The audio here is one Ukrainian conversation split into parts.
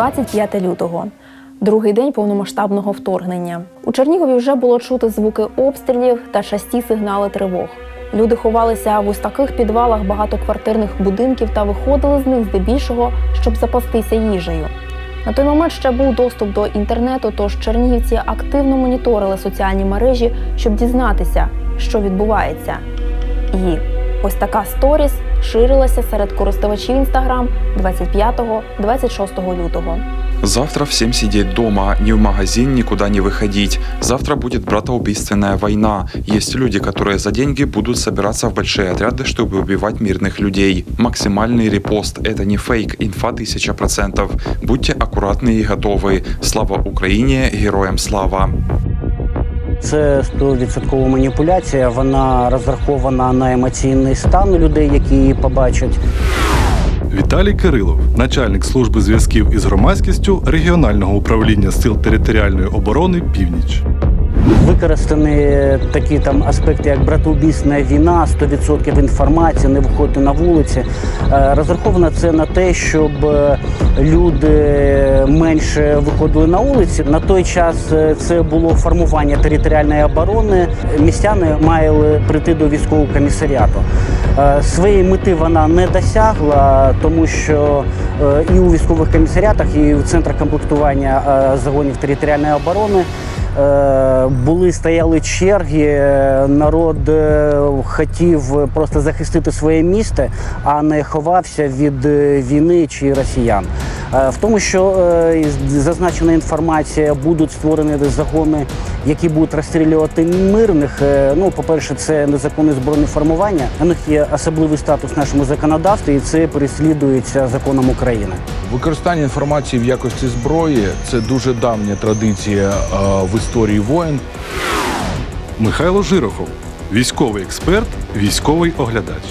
25 лютого. Другий день повномасштабного вторгнення. У Чернігові вже було чути звуки обстрілів та часті сигнали тривог. Люди ховалися в ось таких підвалах багатоквартирних будинків та виходили з них здебільшого, щоб запастися їжею. На той момент ще був доступ до інтернету, тож чернігівці активно моніторили соціальні мережі, щоб дізнатися, що відбувається. І ось така сторіс ширилася серед користувачів Інстаграм 25-26 лютого. Завтра всем сидеть дома, ни в магазин никуда не выходить. Завтра будет братоубийственная война. Есть люди, которые за деньги будут собираться в большие отряды, чтобы убивать мирных людей. Максимальный репост – это не фейк, инфа 1000%. Будьте аккуратны и готовы. Слава Украине, героям слава! Це 100% маніпуляція. Вона розрахована на емоційний стан людей, які її побачать. Віталій Кирилов, начальник служби зв'язків із громадськістю регіонального управління сил територіальної оборони Північ. Використані такі там аспекти, як братоубійственна війна, 100% інформації, не виходити на вулиці. Е, Розраховано це на те, щоб е, люди менше виходили на вулиці. На той час е, це було формування територіальної оборони. Містяни мали прийти до військового комісаріату. Е, Своєї мети вона не досягла, тому що е, і у військових комісаріатах, і в центрах комплектування загонів територіальної оборони були стояли черги. е, Народ е, хотів просто захистити своє місто, а не ховався від е, війни чи росіян. Е, В тому, що е, зазначена інформація будуть створені загони, які будуть розстрілювати мирних. е, Ну, по-перше, це незаконне збройне формування. У них є особливий статус в нашому законодавстві, і це переслідується законом України. Використання інформації в якості зброї це дуже давня традиція в історії воєн. Михайло Жирохов, військовий експерт, військовий оглядач.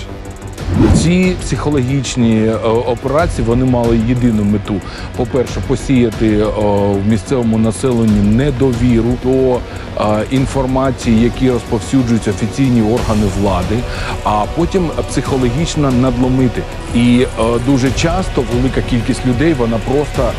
Ці психологічні е, операції вони мали єдину мету: по-перше, посіяти е, в місцевому населенні недовіру до е, інформації, які розповсюджують офіційні органи влади, а потім психологічно надломити. І дуже часто велика кількість людей вона просто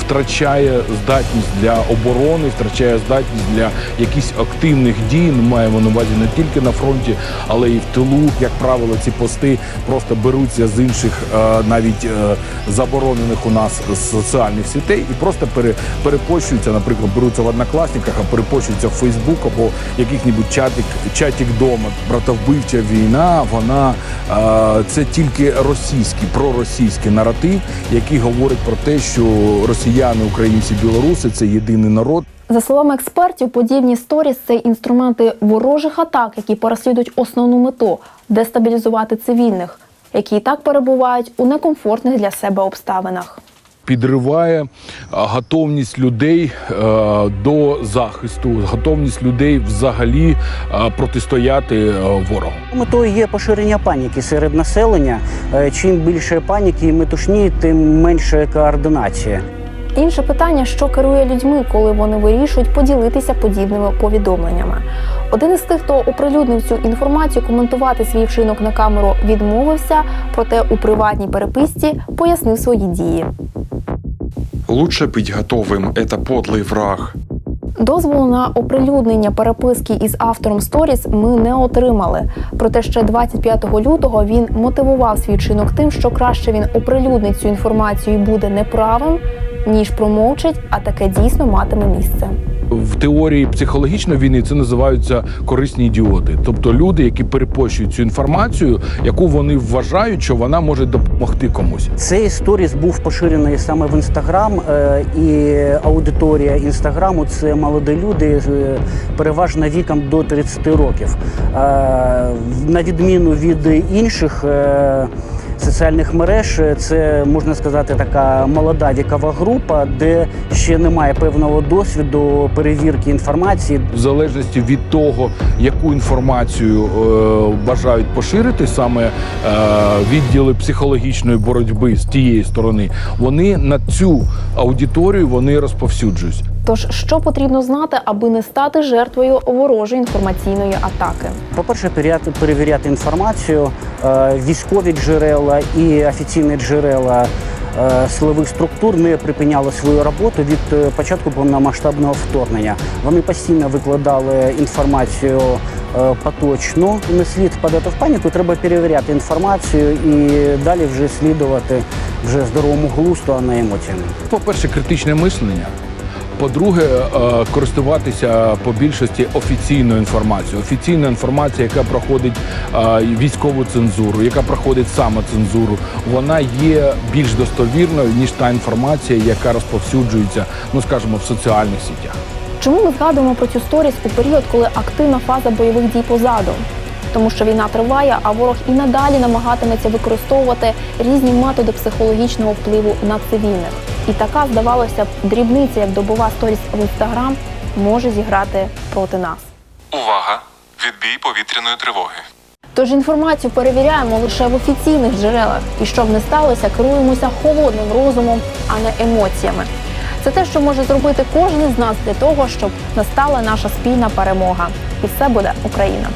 втрачає здатність для оборони, втрачає здатність для якихось активних дій. Ми маємо на увазі не тільки на фронті, але і в тилу. Як правило, ці пости просто беруться з інших, е, навіть е, заборонених у нас соціальних сітей, і просто пере, перепощуються, наприклад, беруться в однокласниках, а перепощуються в Фейсбук або яких-небудь чатик, чатик дома. Братовбивча війна, вона е, це тільки російський, проросійський наратив, який говорить про те, що росіяни, українці, білоруси це єдиний народ. За словами експертів, подібні сторіс це інструменти ворожих атак, які переслідують основну мету дестабілізувати цивільних, які і так перебувають у некомфортних для себе обставинах. Підриває е, готовність людей е, до захисту, готовність людей взагалі е, протистояти ворогу. Метою є поширення паніки серед населення. Чим більше паніки і метушні, тим менше координація. Інше питання, що керує людьми, коли вони вирішують поділитися подібними повідомленнями. Один із тих, хто оприлюднив цю інформацію, коментувати свій вчинок на камеру відмовився, проте у приватній переписці пояснив свої дії. Лучше быть готовым, это подлый враг. Дозволу на оприлюднення переписки із автором сторіс ми не отримали. Проте ще 25 лютого він мотивував свій чинок тим, що краще він оприлюднить цю інформацію і буде неправим, ніж промовчить, а таке дійсно матиме місце. В теорії психологічної війни це називаються корисні ідіоти, тобто люди, які перепощують цю інформацію, яку вони вважають, що вона може допомогти комусь. Цей сторіс був поширений саме в інстаграм, е, і аудиторія інстаграму це молоді люди, е, переважно віком до 30 років. Е, На відміну від інших. Соціальних мереж е, це можна сказати така молода вікова група, де ще немає певного досвіду перевірки інформації, В залежності від того, яку інформацію е, бажають поширити, саме е, відділи психологічної боротьби з тієї сторони, вони на цю аудиторію вони розповсюджують. Тож, що потрібно знати, аби не стати жертвою ворожої інформаційної атаки? По-перше, перевіряти, перевіряти інформацію, е, військові джерела і офіційні джерела. е, силових структур не припиняли свою роботу від е, початку повномасштабного вторгнення. Вони постійно викладали інформацію поточну. Не слід впадати в паніку, треба перевіряти інформацію і далі вже слідувати вже здоровому глузду, а не емоціям. По-перше, критичне мислення. По-друге, е, користуватися по більшості офіційною інформацією. Офіційна інформація, яка проходить е, військову цензуру, яка проходить самоцензуру, вона є більш достовірною ніж та інформація, яка розповсюджується, ну скажімо, в соціальних сетях. Чому ми згадуємо про цю сторіс у період, коли активна фаза бойових дій позаду? Тому що війна триває, а ворог і надалі намагатиметься використовувати різні методи психологічного впливу на цивільних. І така, здавалося б, дрібниця, як добова сторіс в інстаграм, може зіграти проти нас. Увага! Відбій повітряної тривоги. Тож інформацію перевіряємо лише в офіційних джерелах, і щоб не сталося, керуємося холодним розумом, а не емоціями. Це те, що може зробити кожен із нас для того, щоб настала наша спільна перемога, і все буде Україна.